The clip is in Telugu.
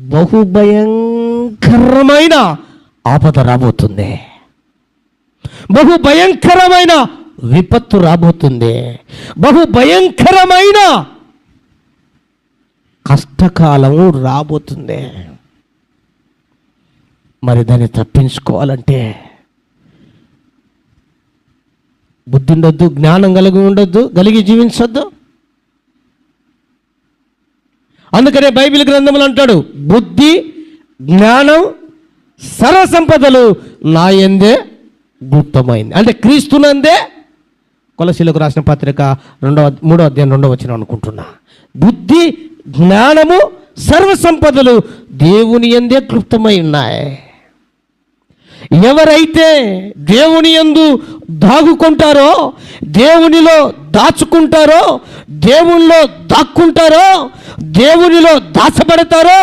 బహుభయంకరమైన ఆపద రాబోతుంది. బహు భయంకరమైన విపత్తు రాబోతుంది. బహు భయంకరమైన కష్టకాలము రాబోతుంది. మరి దాన్ని తప్పించుకోవాలంటే బుద్ధి ఉండొద్దు జ్ఞానం కలిగి ఉండొద్దు కలిగి జీవించొద్దు. అందుకనే బైబిల్ గ్రంథములు అంటాడు బుద్ధి జ్ఞానం సర్వసంపదలు నా ఎందే గుప్తమైంది. అంటే క్రీస్తునందే కొలసీలకు రాసిన పత్రిక రెండవ మూడో అధ్యాయం రెండవ వచ్చిన అనుకుంటున్నా. బుద్ధి జ్ఞానము సర్వసంపదలు దేవుని ఎందే క్లుప్తమై ఉన్నాయి. ఎవరైతే దేవుని యందు దాగుకుంటారో దేవునిలో దాచుకుంటారో దేవునిలో దాక్కుంటారో దేవునిలో దాచబడతారో